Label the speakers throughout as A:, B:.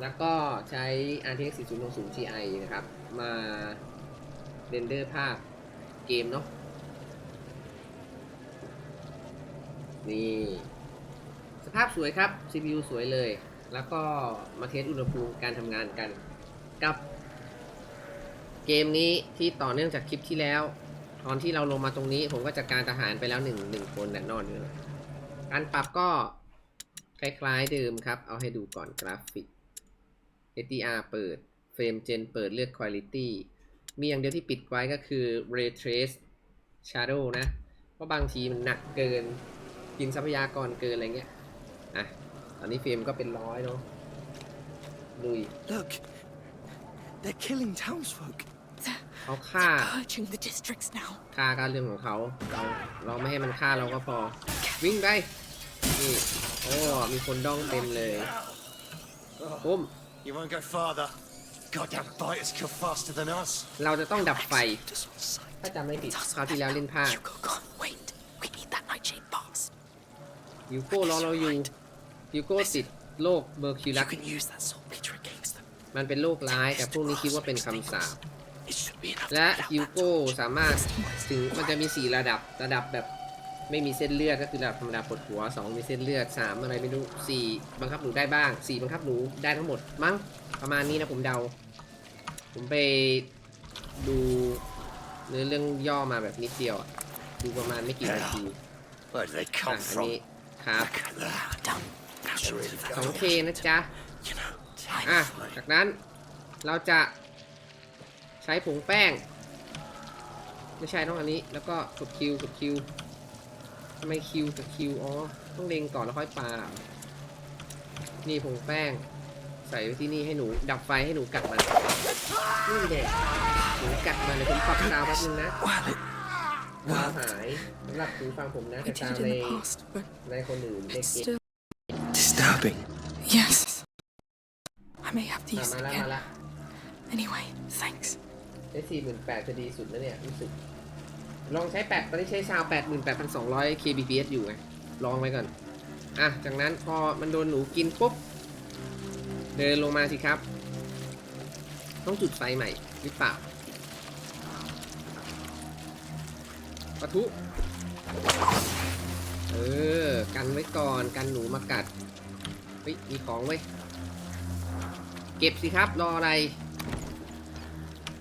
A: แล้วก็ใช้ RTX 4060 Ti นะครับ มาเรนเดอร์ภาพเกมเนาะนี่ สภาพสวยครับ CPU สวยเลย แล้วก็มาเทสอุณหภูมิการทำงานกันกับเกมนี้ที่ต่อเนื่องจากคลิปที่แล้ว ตอนที่เราลงมาตรงนี้ ผมก็จัดการทหารไปแล้วหนึ่งหนึ่งคนแน่นอนอยู่นะการปรับก็คล้ายๆเดิมครับ เอาให้ดูก่อนกราฟิก HDR เปิดเฟรมเจนเปิดเลือก Quality มีอย่างเดียวที่ปิดไว้ก็คือ Ray Trace Shadow นะ เพราะบางทีมันหนักเกิน กินทรัพยากรเกินอะไรเงี้ย อะ ตอนนี้เฟรมก็เป็นร้อยเนาะลุย
B: Look, they're killing townsfolk.
A: เขาฆ่า
C: Purging the districts now.
A: ฆ่าการเรื่องของเขาเราเราไม่ให้มันฆ่าเราก็พอ วิ่งไป นี่ โอ้ มีคนด้องเต็มเลยปุ้ม
B: You won't go farther. Goddamn biters kill faster than us.
A: เราจะต้องดับไฟ
C: Just on sight.
A: ถ้าจำไม่ผิดคราวที่แล้วเล่นพลาด
C: Hugo can't wait. We need that nightshade box.
A: ยูโก้รอเราอยู่ยูโก้ติดโรคเบอร์คิว
C: You
A: ลัส
C: can use that saltpeter against them.
A: มันเป็นโรคร้ายแต่พวกนี้คิดว่าเป็นคำสาป
C: It should be enough.
A: และ
C: to get
A: ยู
C: out
A: โก้สามารถถึงมันจะมี 4 ระดับระดับแบบ ไม่มีเส้นเลือดก็คือระดับธรรมดาปวดหัว2มีเส้นเลือด3อะไรไม่รู้4บังคับหนูได้บ้าง4บังคับหนูได้ทั้งหมดมั้งประมาณนี้นะผมเดา ผมไปดูเนื้อเรื่องย่อมาแบบนิดเดียวอะดูประมาณไม่กี่นาที
B: Where do they
A: อะ
B: come
A: อันนี้
B: from?
A: ครับ
B: Look at that.
C: Down. Now show it to them.
A: 2K นะจ๊ะ
C: You know,
A: อะ
C: time.
A: จากนั้นเราจะใช้ผงแป้ง ไม่ใช่ต้องอันนี้ แล้วก็กดคิวกดคิว ทำไมคิวกับคิวอ๋อ ต้องเล็งก่อนแล้วค่อยปา นี่ผงแป้ง ใส่ไว้ที่นี่ให้หนู ดับไฟให้หนูกัดมันนี่เด็กหนูกัดมันเดี๋ยวผมปรับซาวด์แป๊บนึงนะ
C: Well,
A: ซาวด์หายสำหรับหูฟังผมนะ
C: I
A: แต่
C: did
A: ซาว
C: it
A: ด์ใน
C: in the past, but
A: ในคนอื่นเด็ก
C: it's
A: เก็บ
C: still.
B: Disturbing.
C: Yes. I may have to
A: อะ
C: use
A: มา
C: it
A: ละมา
C: again.
A: ละ
C: Anyway, thanks.
A: ใช้สี่หมื่นแปดจะดีสุดแล้วเนี่ยรู้สึก ลองใช้แปดตอนนี้ใช้ซาวแปดหมื่นแปดพันสองร้อย kbps อยู่ไง ลองไว้ก่อน อะ จากนั้นพอมันโดนหนูกินปุ๊บ เดินลงมาสิครับ ต้องจุดไฟใหม่หรือเปล่าปะทุ เออ กันไว้ก่อน กันหนูมากัด เฮ้ย มีของไว้ เก็บสิครับ รออะไร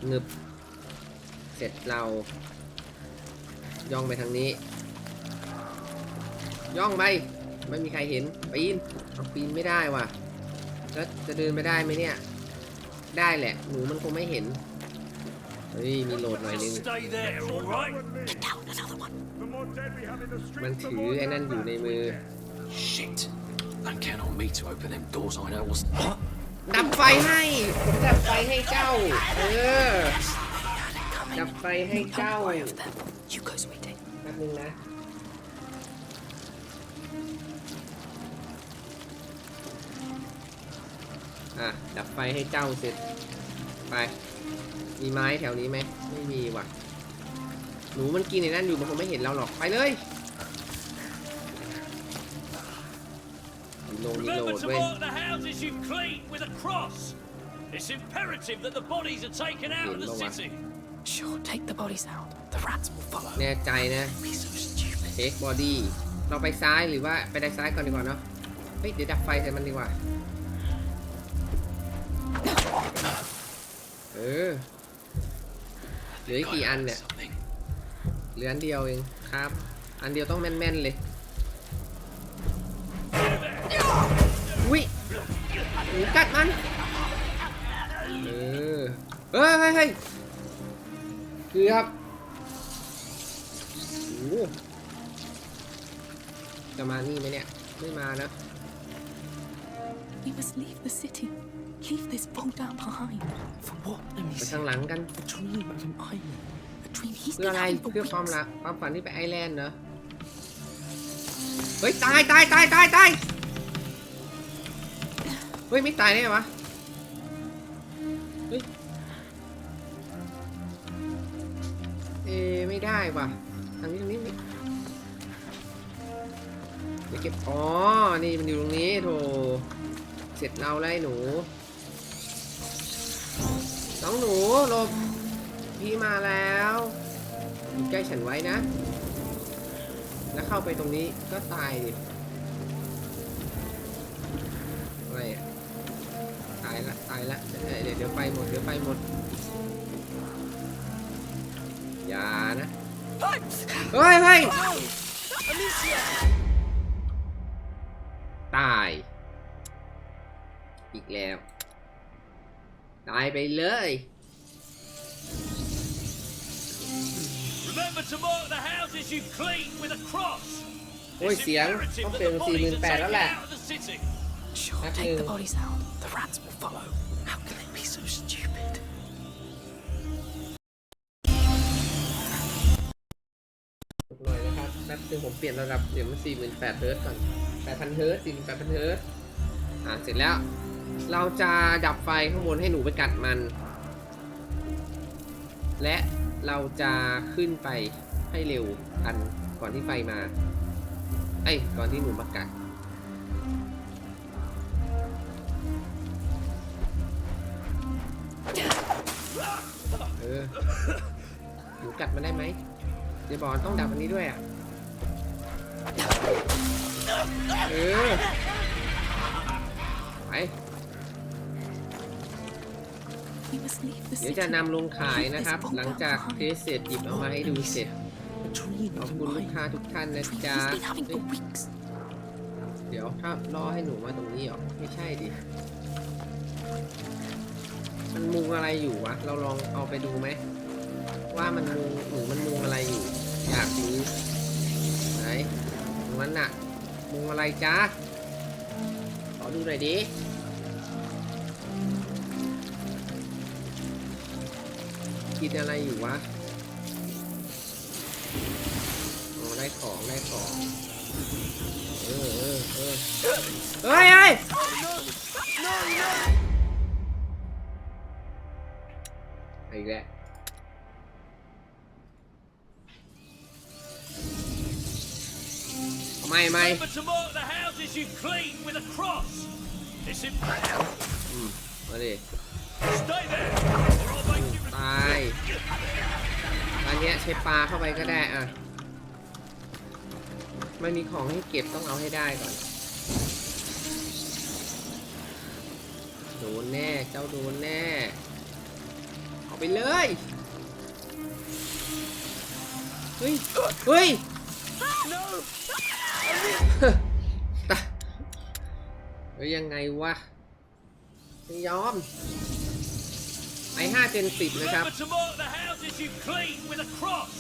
A: เงึบ เสร็จเรา ย่องไปทางนี้ ย่องไป ไม่มีใครเห็น ปีนเอาปีนไม่ได้ว่ะแล้วจะเดินไปได้ไหมเนี่ย ได้แหละ หนูมันคงไม่เห็น เฮ้ย มีโหลดหน่อยนึง
D: Stay there, all right?
C: Get down, another one.
E: The more dead we have in the streets,
A: มัน
E: the
A: ถือ
E: more
A: ไอ้นั่นอยู่ในมือ
D: Shit. Don't count on me to open them doors. I know what's. What?
A: ดับไฟให้ ผมดับไฟให้เจ้า เออ
C: Coming.
A: ดับไฟให้
C: No
A: เจ้า
C: way of them. You go, sweetie.
A: แป๊บนึงนะอะดับไฟให้เจ้าเสร็จ ไป มีไม้แถวนี้ไหมไม่มีว่ะ หนูมันกินในนั่นอยู่มันคงไม่เห็นเราหรอก ไปเลยมีโลมีโหล
D: Remember
A: ด
D: to
A: เว้ย
D: mark the houses you've cleaned with a cross. It's imperative that the bodies are taken out of the
A: Bien,
D: city.
C: Sure, take the bodies out. The rats will follow.
A: แน่ใจนะ
C: Be so stupid.
A: เทคบอดี้เราไปซ้ายหรือว่าไปได้ซ้ายก่อนดีกว่าเนาะเฮ้ยเดี๋ยวดับไฟใส่มันดีกว่าเออเหลืออีกกี่อันเนี่ย
D: Something.
A: เหลืออันเดียวเองครับ อันเดียวต้องแม่นๆเลยวิหนูกัดมัน เออเฮ้ยเฮ้ยเฮ้ย เกือบโอ้โหจะมานี่ไหมเนี่ย ไม่มานะ
C: We must leave the city. Leave this vault down behind.
B: For what? Let me
A: ไป
B: see.
A: ข้างหลังกัน
B: A dream of an island.
C: A dream he's
A: เพื่อ
C: been
A: อะไร
C: having for
A: เพื่อความ
C: weeks.
A: รักความฝันที่ไปไอแลนด์เหรอเฮ้ย ตายตายตายตายตายเฮ้ย ไม่ตายได้ไงวะ ไม่ได้ว่ะทางนี้ทางนี้ไปเก็บ อ๋อ นี่มันอยู่ตรงนี้โถเสร็จเราไล่หนูน้องหนูหลบพี่มาแล้วอยู่ใกล้ฉันไว้นะ แล้วเข้าไปตรงนี้ก็ตายดิอะไรอะ ตายละ ตายละ เดี๋ยวเดี๋ยวไปหมด เดี๋ยวไปหมด อย่านะ เฮ้ยเฮ้ยตาย อีกแล้ว ตายไปเลย
D: Remember to mark the houses you clean with a cross.
A: โอ้ย
D: It's
A: เสียง
D: imperative
A: ต้อง
D: that
A: เป็น
D: the
A: สี่ห
D: bodies
A: มื่น
D: are
A: แปด
D: taken
A: แล้วแหละ
D: out of the city.
C: Sure,
A: Back
C: take
A: to-
C: the bodies out. The rats will follow. How can they be so stupid?
A: นะครับแป๊บนึงผมเปลี่ยนระดับเดี๋ยวมันสี่หมื่นแปดเฮิร์ตก่อนแปดพันเฮิร์ตซ์สี่หมื่นแปดพันเฮิร์ตอ่าเสร็จแล้ว เราจะดับไฟข้างบนให้หนูไปกัดมัน และเราจะขึ้นไปให้เร็วทันก่อนที่ไฟมา เอ้ยก่อนที่หนูมากัดเออหนูกัดมันได้ไหมเดี๋ยวบอกต้องดับอันนี้ด้วยอะ เออไปเดี๋ยวจะนำลงขายนะครับ หลังจากเทสเสร็จหยิบเอามาให้ดูเสร็จ ขอบคุณลูกค้าทุกท่านนะจ๊ะ เดี๋ยวถ้ารอให้หนูมาตรงนี้หรอ ไม่ใช่ดิ มันมุงอะไรอยู่วะ เราลองเอาไปดูไหม ว่ามันมุงหรือมันมุงอะไรอยู่ อยากรู้ไหน งนั้นน่ะมุงอะไรจ๊ะขอดูหน่อยดิกินอะไรอยู่วะโอ้ได้ของได้ของเออเออเออเฮ้ยเฮ้ยอีกแล้ว มาดิ
D: Stay there, or I'll make you
A: ตายอันเนี้ยใช้ปลาเข้าไปก็ได้อะไม่มีของให้เก็บต้องเอาให้ได้ก่อน โดนแน่ เจ้าโดนแน่ เอาไปเลย เฮ้ย เฮ้ย ตะเฮ้ยยังไงวะไม่ยอมไอห้าเจนสิบนะครับ
D: Remember to mark the houses you clean with a cross.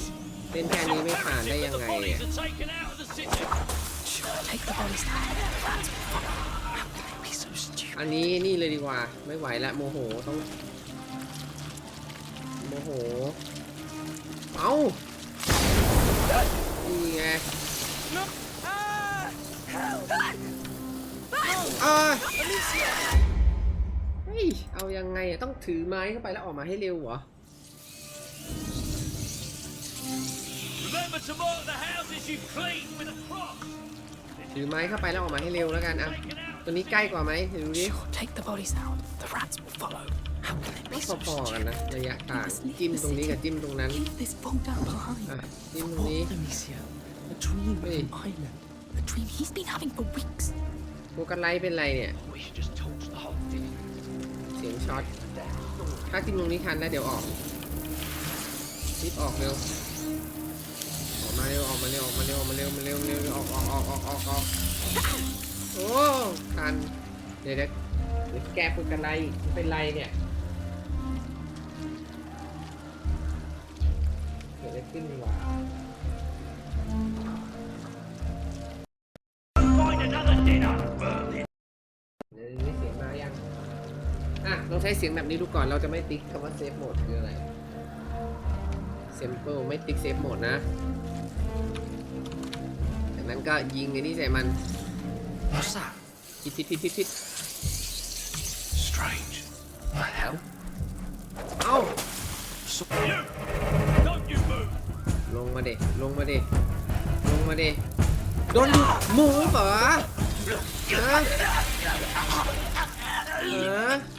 A: เล่นแค่นี้ไม่ผ่านได้
D: Imperative
A: ยัง
D: that
A: ไง
D: the
A: เนี่ย
D: bodies are taken out of the city.
C: Sure, take the bodies out. The rats will follow. How can they be so stupid?
A: อันนี้นี่เลยดีกว่า ไม่ไหวละโมโหต้อง โมโห เอานี่ไง อ้ยเฮ้ย เอายังไงอะต้องถือไม้เข้าไปแล้วออกมาให้เร็วเหรอ
D: Remember to mark the houses you clean with a cross.
A: ถือไม้เข้าไปแล้วออกมาให้เร็วแล้วกันอะ
D: Taken out
A: ตัวนี้ใกล้กว่าไหมเดี๋ยวดูดิ
C: Sure, take the bodies out. The rats will follow. How can they
A: ก็
C: be so
A: พอๆกัน
C: stupid?
A: นะระยะ
C: We
A: ทาง
C: must leave
A: จิ้ม
C: the
A: ตรงนี้
C: city.
A: กับจิ้มตรงนั้น
C: Leave this boat down behind.
A: อะจิ้มตรงนี้
C: What, Amicia? A dream of
A: Hey.
C: an island. A dream he's been having for weeks.
A: โฟกัสไลท์เป็นไรเนี่ย เสียงช็อต ถ้าจิ้มตรงนี้ทันแล้วเดี๋ยวออกรีบออกเร็ว ออกมาเร็วออกมาเร็วออกมาเร็วออกมาเร็วมาเร็วเร็วเร็วออกออกออกออกออกออกโอ้ทัน เดี๋ยวเดี๋ยวเดี๋ยวแกพูดกันไรมันเป็นไรเนี่ยเกิดอะไรขึ้นวะ ช้เสียงแบบนี้ดูก่อนเราจะไม่ติ๊กคำว่าเซฟโหมดคืออะไร simple ไม่ติ๊กเซฟโหมดนะ จากนั้นก็ยิงไอ้นี่ใส่มัน
B: What's that?
A: พิดพิดพิดพิดพิด
B: Strange. The hell?
A: เอ้า
D: You! Don't you move!
A: ลงมาเด็ลงมาเด็ลงมาเด็โดนดูหมูเหรอฮะ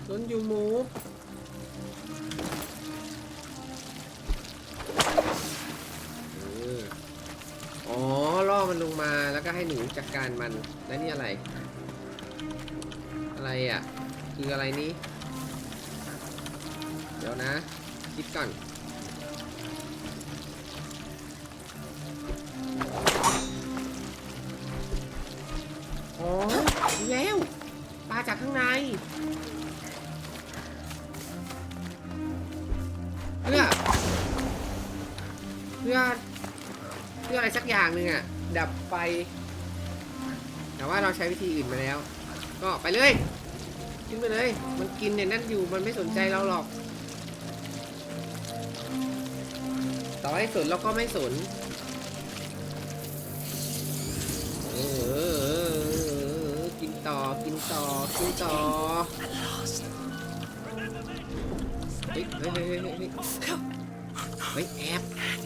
A: Don't you move อ๋อ ล่อมันลงมาแล้วก็ให้หนูจัดกการมัน แล้วนี่อะไร อะไรอะ คืออะไรนี้ เดี๋ยวนะ คิดก่อนอ๋อแล้ว ปลาจากข้างใน อย่างหนึ่งอะ ดับไฟ แต่ว่าเราใช้วิธีอื่นมาแล้ว ก็ไปเลยขึ้นไปเลย มันกินเนี่ยนั่นอยู่มันไม่สนใจเราหรอก ต่อให้สนเราก็ไม่สนเออกินต่อกินต่อกินต่อเฮ้ยเฮ้ยเฮ้ยเฮ้ยเฮ้ยเฮ้ยแอบแอบ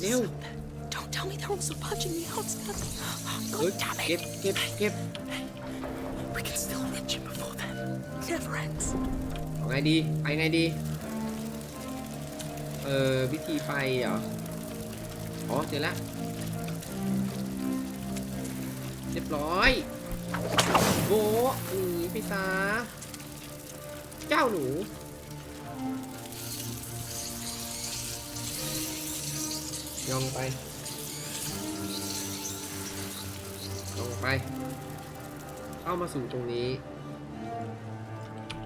A: เร็ว
C: Don't tell me they're also punching the outskirts.
A: เฮ้ย
C: God damn
A: เก็บ
C: it.
A: เก็บเก็บ
C: We can still reach him before then. Never ends.
A: เอาไงดี ไปไงดี เออวิธีไปเหรอ อ๋อเจอแล้วเรียบร้อยโบะหนีไปซะเจ้าหนู ยองไปยองไป เข้ามาสู่ตรงนี้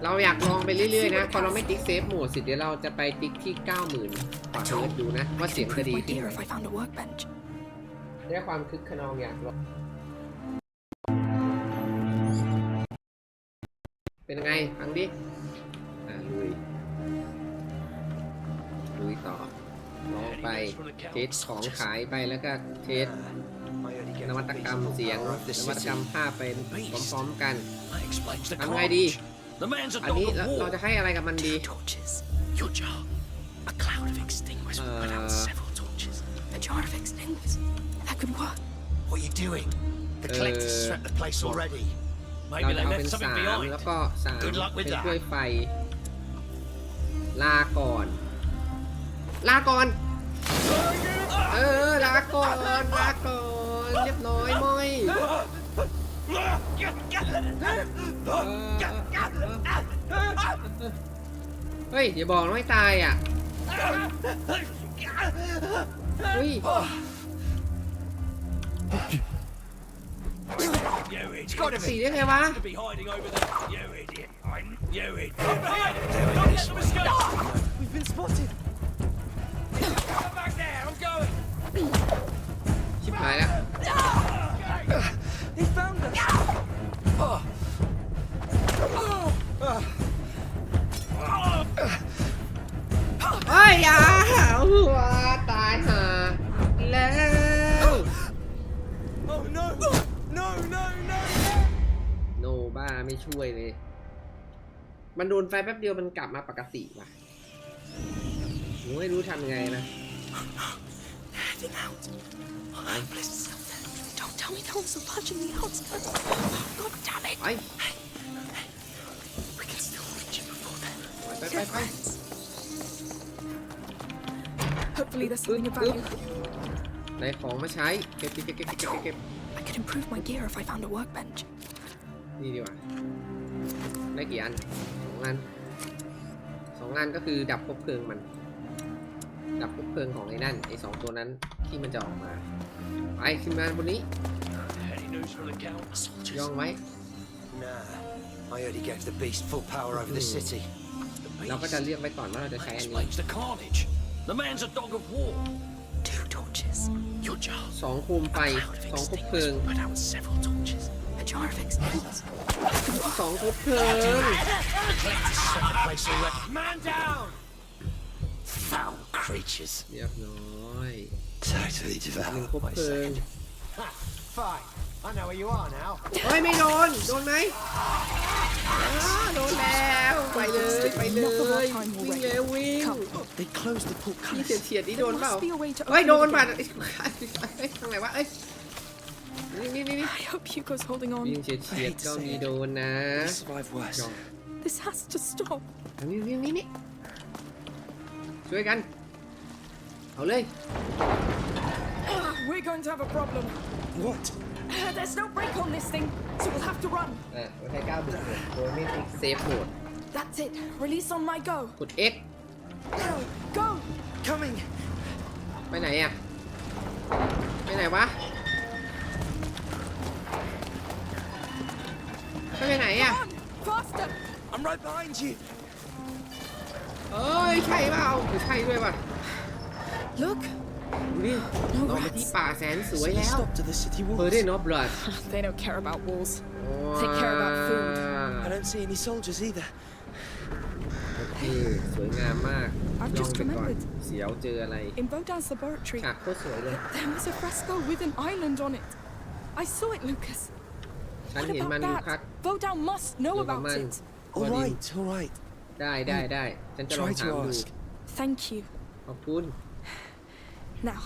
A: เราอยากลองไปเรื่อยๆนะพอเราไม่ติ๊กเซฟโหมดเสร็จเดี๋ยวเราจะไปติ๊กที่ 90,000กว่าเฮิร์ตซ์ดูนะ ว่า
C: I
A: เสียง
C: could
A: จะ
C: improve
A: ดี
C: my
A: ขึ้น
C: gear
A: ไหม
C: if I found a workbench.
A: ได้ความคึกขนองอยากลองเป็นยังไงฟังดิ ไป เทสของขายไปแล้วก็เทส
B: I only get
A: นวัต
B: the
A: กรรม
B: peaceful
A: เสียง
B: power of the
A: นวัตกรรม
B: city.
A: ภาพไปพร้อมๆกัน
D: That explains the
A: ทำไงดี
D: carnage. The man's a
A: อัน
D: dog
A: นี้
D: of
A: เราเรา
D: war.
A: จะให้อะไรกับมันดี
C: Two torches. Your jar. A cloud of extinguished would put out
A: Uh.
C: several torches. A jar of extinguished. That could work.
B: What are you doing? The collectors
A: Uh,
B: swept the place already.
A: เรา
D: Maybe
A: จะ
D: they
A: เอาเป็น
D: left something
A: สาม
D: behind.
A: แล้วก็สาม
B: Good luck with
A: เป็น
B: that
A: ถ้วยไฟ ลาก่อน ลาก่อน เออลาก่อนลาก่อนเรียบร้อยม้อยเฮ้ยอย่าบอกนะไม่ตายอะเฮ้ยสีได้ไงวะ
D: to be hiding over there. You idiot. I'm you idiot. Don't let them escape.
B: We've been spotted.
D: Come back there. I'm going.
A: ชิบหายแล้ว
B: They found us.
A: เฮ้ยอย่าหัวตายห่าแล้ว
B: Oh no! No, no, no!
A: โนบ้าไม่ช่วยเลย มันโดนไฟแป๊บเดียวมันกลับมาปกติว่ะหนูไม่รู้ทำไงนะ
C: Heading out. Hopeless. Don't tell me they're also punching the outskirts. God damn it.
A: ไป
C: We can still reach him before then.
A: ไปไปไป
C: Never ends. Hopefully there's something of value.
A: ได้ของมาใช้ เก็บเก็บเก็บเก็บเก็บเก็บเก็บ
C: I could improve my gear if I found a workbench.
A: นี่ดีกว่า ได้กี่อันสองอันสองอันก็คือดับคบเพลิงมัน ดับคบเพลิงของไอ้นั่นไอ้สองตัวนั้นที่มันจะออกมา ไปขึ้นมาบนนี้
D: Any news from the count?
A: ย่องไว้
B: Nah. I heard he gave the beast full power over the
A: Hmm.
B: city.
D: The
A: เราก็จะ
D: beast.
A: เลือกไว้ก่อนว่าเราจะใช้
D: That
A: อันนี้
D: explains the carnage. The man's a dog of war.
C: Two torches. Your jar.
A: สองโคมไฟ
C: A cloud of
A: สองคบเพลิง
C: extinguished would put out several torches. A jar of extinguished.
A: สองคบเพลิง
B: The collectors swept the place already.
D: Man down.
B: Foul creatures.
A: เรียบร้อย
B: Totally
A: หนึ่ง
B: devoured
A: คบ
B: by
A: เพลิง
B: second. Fine. I know where you are now.
A: เฮ้ย ไม่โดน โดนไหมอ้าโดนแล้ว ไปเลย ไปเลย วิ่งเร็ววิ่ง
B: They closed the
A: นี่
B: portcullis.
A: เฉียดๆนี่โดนเปล่า
C: There must be a way to
A: เฮ้ย
C: open
A: โด
C: it
A: นป่ะ
C: again.
A: เอ้ยทางไหนวะ เอ้ยนี่นี่นี่นี่
C: I hope Hugo's holding
A: วิ่ง
C: on.
A: เฉียดเฉียดๆก็มีโดนนะ
B: We survived worse.
A: ยอง
C: This has to stop.
A: อันนี้นี่นี่นี่ช่วยกัน เอาเลย
C: we're going to have a problem.
B: What?
C: Uh, there's no brake on this thing, so we'll have to run.
A: อ่ะเราใช้ก้าวบุกโดยไม่ติ๊กเซฟโหมด
C: That's it. Release on my go.
A: กด X
C: Go, go.
B: Coming!
A: ไปไหนอ่ะ ไปไหนวะไปไหนอ่ะ
C: On, faster.
B: I'm right behind you!
A: เอ้ย ใช่เปล่าเออใช่ด้วยว่ะ
C: Look,
A: ดูดิเรามาที่ป่าแสนสวย
B: So you
A: แล้ว
B: stopped at the city
A: เฟอร์
B: walls.
A: เดนอฟบลัด
C: they don't care about walls. They care about food.
B: I don't see any soldiers either.
A: โอเค สวยงามมาก
C: I've
A: ลอง
C: just
A: ไปก่อน
C: remembered.
A: เสียวเจออะไร
C: In Bodan's laboratory,
A: ฉากโคตรสวยเลย
C: there was a fresco with an island on it. I saw it, Lucas.
A: ฉัน
C: What
A: เห็นมัน
C: about
A: อยู่ครับ
C: that? Bodan must know
A: อยู่กับ
C: about
A: มัน
C: it.
A: พอ
B: All
A: ดี
B: right, all right.
A: ได้ได้ได้ ฉันจะลอง
B: Try
A: ถาม
B: to
A: ดู
B: ask.
C: Thank you.
A: ขอบคุณ
C: Now,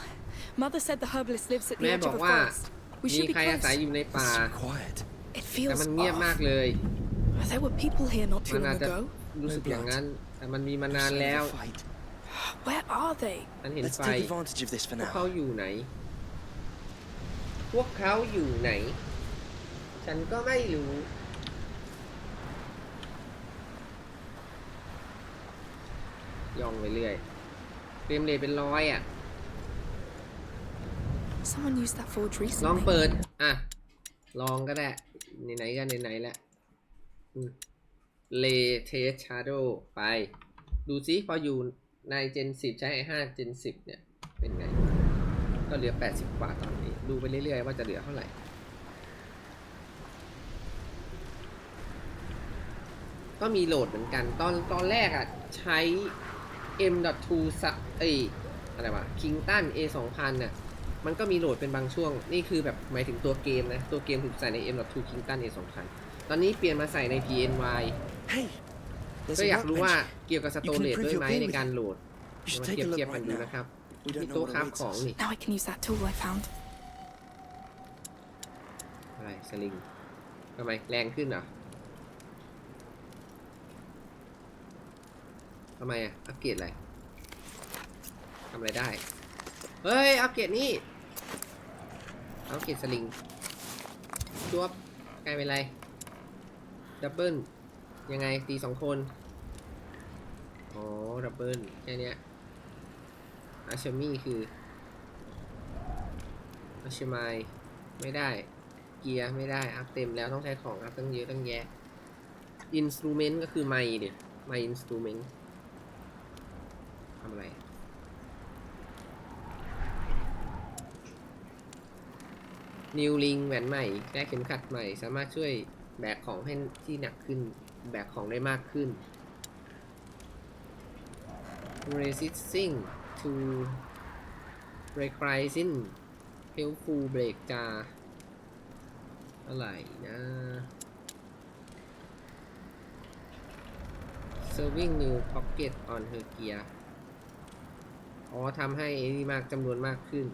C: Mother said the herbalist lives at the
A: แม่
C: edge
A: บ
C: of
A: อก
C: a
A: ว่า
C: forest. We
A: มี
C: should be
A: ใครอาศัย
C: close.
A: อยู่ในป่า
B: It's so quiet.
C: It
A: แต่
C: feels
A: มันเงียบมาก
C: off.
A: เลย
C: There were people here not
A: มั
C: too
A: นอา
C: long
A: จจะ
C: ago.
A: รู้สึกอย่างนั้น แต่มันมีมานาน
B: Save
A: แล้ว
B: the fight.
C: Where are they?
A: ฉันเห็น
B: Let's
A: ไฟ
B: take advantage of this for
A: พวกเขา
B: now.
A: อยู่ไหน พวกเขาอยู่ไหน ฉันก็ไม่รู้ ย่องไปเรื่อยเฟรมเรทเป็นร้อยอะ
C: Someone used that forge
A: ลอง
C: recently.
A: เปิด อะ ลองก็ได้ ไหนๆกันไหนๆแล้วเลเทสชาร์โดไป ดูซิพออยู่ใน Gen 10ใช้ i5 Gen 10เนี่ย เป็นไง ก็เหลือ80กว่าตอนนี้ ดูไปเรื่อยๆ ว่าจะเหลือเท่าไหร่ ก็มีโหลดเหมือนกัน ตอนตอนแรกอะ ใช้ M.2 สะเอ้ยอะไรวะ Kington A 2000น่ะ มันก็มีโหลดเป็นบางช่วง นี่คือแบบหมายถึงตัวเกมนะ ตัวเกมถูกใส่ใน M.2 Kington A 2000ตอนนี้เปลี่ยนมาใส่ใน PNY
B: Hey! There's
A: ก็
B: a
A: อยากรู้ว่า
B: workbench.
A: เกี่ยวกับสโตเรจด้วยไหมในการโหลด
B: You should
A: มา
B: take
A: เทีย
B: a
A: บ
B: look
A: เทียบกัน
B: right
A: ดู
B: now.
A: นะครับ
B: We
A: มี
B: don't know
A: โต๊ะ
B: what
A: คราฟ
B: awaits
A: ของ
B: us.
A: นี่
C: Now I can use that tool I found.
A: อะไรสลิงทำไมแรงขึ้นเหรอทำไมอะ อัปเกรดอะไรทำอะไรได้ เฮ้ยอัปเกรดนี่อัปเกรดสลิงจวบกลายเป็นไรดับเบิลยังไงตีสองคนอ๋อดับเบิลแค่นี้อาชมี่คืออาชมายไม่ได้ เกียร์ไม่ได้ อัพเต็มแล้วต้องใช้ของอัพตั้งเยอะตั้งแยะอินสตูเมนต์ก็คือไมค์ดิไมค์อินสตูเมนต์ทำอะไร นิวลิงแหวนใหม่แก้เข็มขัดใหม่ สามารถช่วยแบกของให้ที่หนักขึ้น แบกของได้มากขึ้น resisting to recrising helpful break จาอะไรนะ serving new pocket on her gear อ๋อทำให้ไอ้นี่มากจำนวนมากขึ้น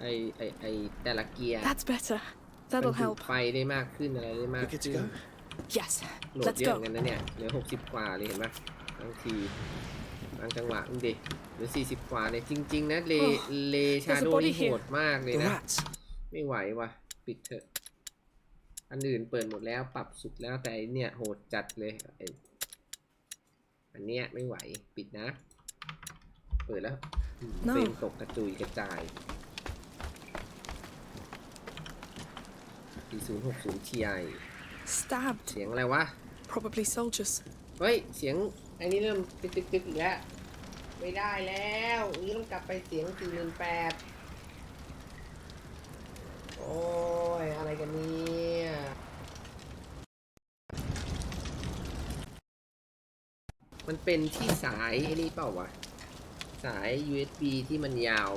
A: ไอไอไอแต่ละเกียร์
C: That's better.
A: มัน
C: That'll
A: ดูด
C: help.
A: ไฟได้มากขึ้นอะไรได้มาก
B: We're good
A: ขึ้
B: to
A: น
B: go.
C: Yes.
A: โหลด
C: Let's
A: เยอะเหมือน
C: go.
A: กันนะเนี่ยเหลือ60กว่าเลยเห็นปะบางทีบางจังหวะมึงดิเหลือ40กว่าเลยจริง ๆ นะเล
C: Oh,
A: เลชาโด
C: body
A: นี่โหดมากเลย
B: The
A: นะ
B: rats.
A: ไม่ไหวว่ะปิดเถอะ อันอื่นเปิดหมดแล้วปรับสุดแล้วแต่ไอ้เนี่ยโหดจัดเลยไอ้อันเนี้ยไม่ไหวปิดนะ เปิดแล้วอืม
C: No
A: เฟรมตกกระจุยกระจาย 4060 Ti
C: Stabbed.
A: เสียงอะไรวะ
C: Probably soldiers.
A: เฮ้ย เสียงไอ้นี่เริ่มตึกตึกตึกอีกแล้ว ไม่ได้แล้วนี่ต้องกลับไปเสียงสี่หมื่นแปดโอ้ย อะไรกันเนี่ยมันเป็นที่สายไอ้นี่เปล่าวะ สาย USB ที่มันยาว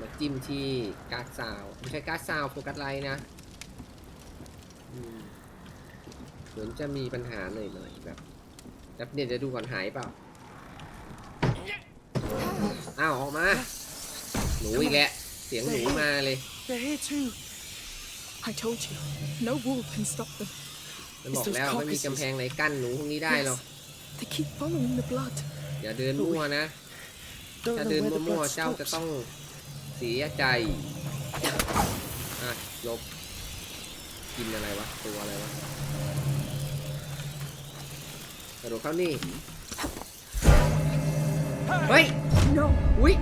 A: มาจิ้มที่การ์ดซาวด์ไม่ใช่การ์ดซาวด์โฟกัสไลท์นะอืม เหมือนจะมีปัญหาหน่อยๆแบบแบบเนี่ยจะดูก่อนหายเปล่าอ้าวออกมา หนูอีกแล้วเสียงหนูมาเลย
B: They're here too.
C: I told you. No wall can stop them.
A: มันบอกแล้วไม่มีกำแพงไหนกั้นหนูพวกนี้ได้หรอก
C: They keep following the blood.
A: อย่าเดินมั่วนะ
B: Don't
A: ถ้า
B: know
A: เดิน
B: where the
A: มั่ว
B: blood
A: ๆ เจ้าจะ
B: stops.
A: ต้องเสียใจ อะลบ กินอะไรวะ ตัวอะไรวะกระโดดเข้านี่ เฮ้ย
C: No.
A: อุ้ย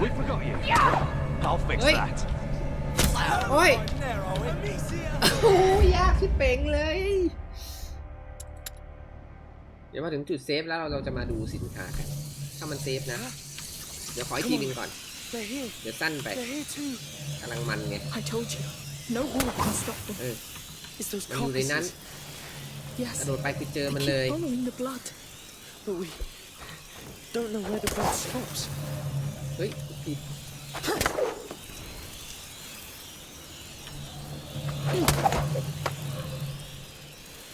B: We forgot you. I'll fix
A: Wait.
B: that.
A: โอ้ย โอ้ยยากที่เป่งเลย เดี๋ยวมาถึงจุดเซฟแล้วเราเราจะมาดูสินค้ากัน ถ้ามันเซฟนะ เดี๋ยวขออีกทีหนึ่งก่อน
C: They're here.
A: เดี๋ยวสั้นไป
C: They're here too.
A: กำลังมันไง
C: I told you. No war can stop them.
A: เออ
C: It's those
A: มันอยู่ในนั้น
C: carcasses. Yes.
A: กระโดดไปคือเจอ
C: They
A: มัน
C: keep
A: เลย
C: following the blood. But we don't know where the blood stops.
A: เฮ้ยผิด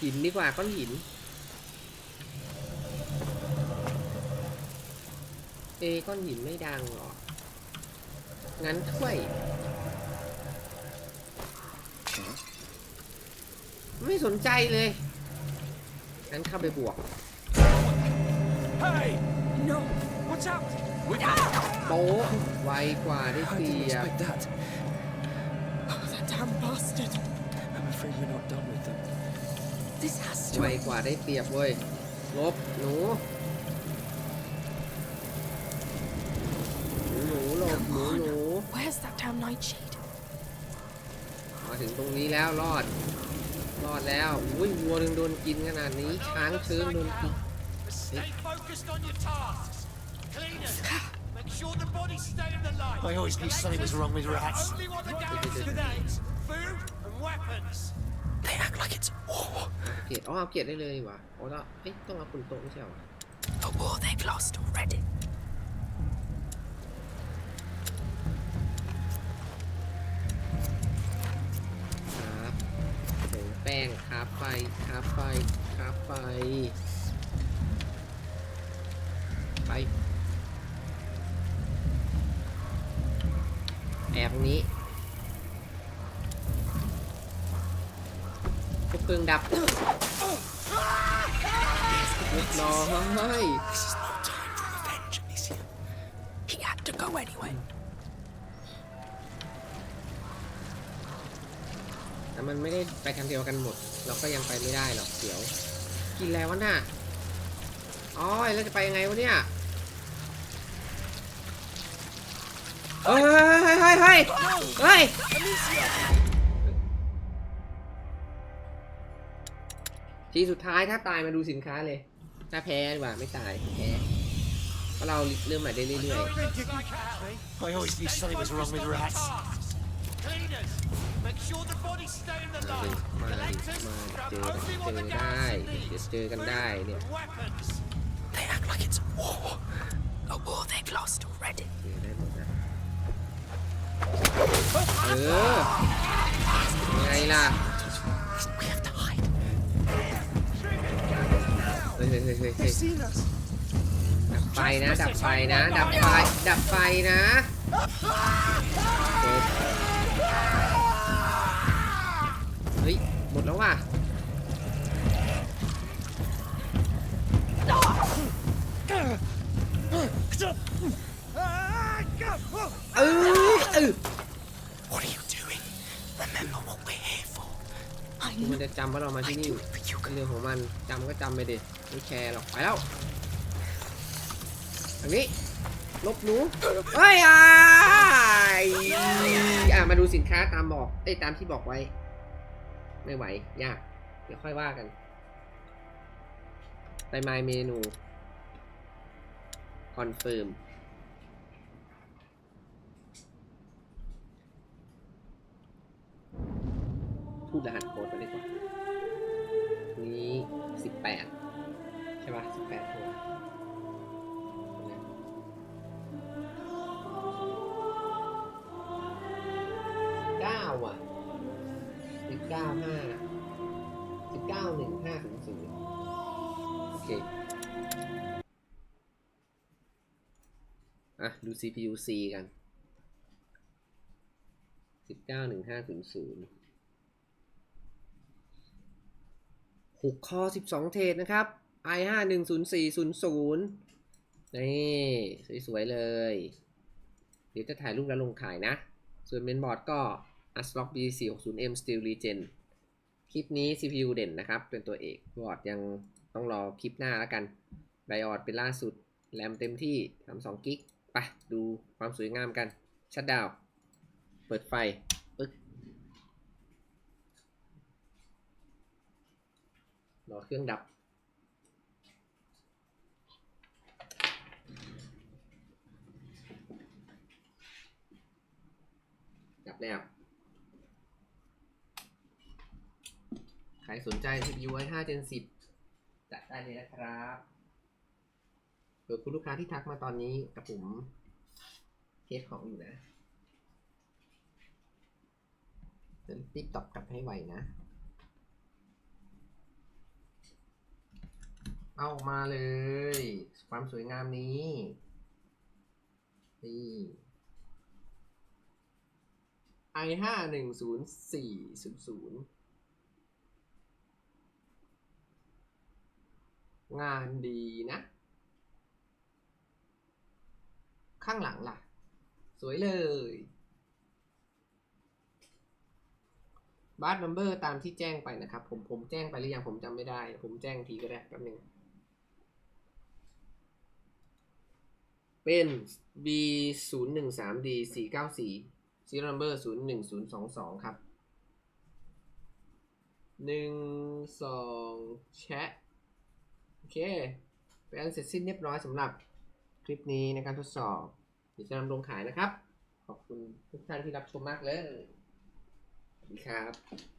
A: หินดีกว่าก้อนหิน เอก้อนหินไม่ดังหรอ งั้นถ้วย ไม่สนใจเลยงั้นเข้าไปบวก
B: Hey!
C: No.
B: What's up? We
A: โป๊ะไวกว่าได้
E: I
A: เปรี
E: didn't
A: ยบ
E: expect that.
C: Oh, that damn bastard.
E: I'm afraid we're not done with them.
C: This has
A: ไว
C: to.
A: กว่าได้เปรียบเว้ยลบหนูหนูหนูหลบหนูหนู
C: Where's that damn nightshade?
A: มาถึงตรงนี้แล้วรอด รอดแล้วอุ้ยวัวหนึ่งโดนกินขนาดนี้ ช้างเชิงโดนกิน
D: Stay focused on your tasks. Cleaners, make sure the bodies stay in the light.
B: I always knew something was wrong with rats.
D: Only want the gangs today. Food and weapons.
E: They act like it's war.
A: เกียรติอ๋อเอาเกียรติได้เลยว่ะโอ้แล้วเอ๊ะต้องเอาคุณโต๊ะไม่ใช่เหรอ
C: A war they've lost already.
A: งแป้งครับไฟครับไฟครับไฟไป แอบตรงนี้เก็บเพลิงดับเรียบร้อย มันไม่ได้ไปทางเดียวกันหมด เราก็ยังไปไม่ได้หรอกเดี๋ยว กินแล้ววะน่ะอ๋อแล้วจะไปยังไงวะเนี่ยเฮ้ยเฮ้ยเฮ้ยเฮ้ยเฮ้ยทีสุดท้ายถ้าตายมาดูสินค้าเลย ถ้าแพ้ดีกว่าไม่ตายแพ้เพราะเราเริ่มใหม่ได้เรื่อย
B: I always knew something was wrong with rats.
D: Cleaners, make sure the bodies stay in the
A: ๆ มาดิ
D: light.
A: มาดิ
D: Collectors,
A: มา
D: grab
A: เจอ
D: only
A: เจ
D: what
A: อ
D: the
A: ได้
D: gangs
A: เดี๋ยว
D: need.
A: เจอกันได้เนี่ย
D: And weapons.
C: They act like it's war. A war they've lost already.
A: เจอได้หมดนะเออยังไงล่ะ
C: We have to hide.
A: เฮ้ยเฮ้ยเฮ้ยเฮ้ยเฮ้ย
C: seen us.
A: ดับไฟนะ ดับไฟนะ ดับไฟ ดับไฟนะจ แล้วว่ะเออเออ
C: What are you doing? Remember what we're here for. I
A: มัน
C: know.
A: จะจำว่าเรามาที่นี่
C: But you
A: เป็นเรื่องของมันจำก็จำไปดิไม่แคร์หรอกไปแล้วทางนี้ลบหนูเฮ้ยอ่ายอะมาดูสินค้าตามบอกเอ้ยตามที่บอกไว้ ไม่ไหวยาก เดี๋ยวค่อยว่ากัน ไป My เมนูคอนเฟิร์มพูดรหัสโค้ดไปดีกว่า นี้สิบแปดใช่ป่ะสิบแปดตัวเก้าอะ ก้าห้าสิบเก้าหนึ่งห้าศูนย์ศูนย์โอเค อะ ดู CPU C กันสิบเก้าหนึ่งห้าศูนย์ศูนย์หกคอสิบสองเทรดนะครับ i ห้าหนึ่งศูนย์สี่ศูนย์ศูนย์นี่ สวย ๆ เลย เดี๋ยวจะถ่ายรูปแล้วลงขายนะ ส่วนเมนบอร์ดก็ ASRock B460M Steel Regen คลิปนี้ CPU เด่นนะครับ เป็นตัวเอกบอร์ดยังต้องรอคลิปหน้าแล้วกัน ไดออดเป็นล่าสุด แรมเต็มที่32กิกไปดูความสวยงามกัน ชัดดาว เปิดไฟปึ๊กรอเครื่องดับดับแล้ว ใครสนใจ CPU i5 Gen 10 จัดได้เลยนะครับเผื่อคุณลูกค้าที่ทักมาตอนนี้กับผมเทสของอยู่นะจะรีบตอบกลับให้ไวนะ เอามาเลย ความสวยงามนี้นี่ i ห้าหนึ่งศูนย์สี่ศูนย์ศูนย์ งานดีนะ ข้างหลังล่ะ สวยเลยบาร์นัมเบอร์ตามที่แจ้งไปนะครับ ผมผมแจ้งไปหรือยังผมจำไม่ได้ ผมแจ้งทีก็ได้แป๊บนึงเป็น B 0 1 3 D 4 9 4 serial number 0 1 0 2 2 ครับหนึ่งสองแชะ โอเคเป็นอันเสร็จสิ้นเรียบร้อยสำหรับคลิปนี้ในการทดสอบเดี๋ยวจะนำลงขายนะครับ ขอบคุณทุกท่านที่รับชมมากเลยสวัสดีครับ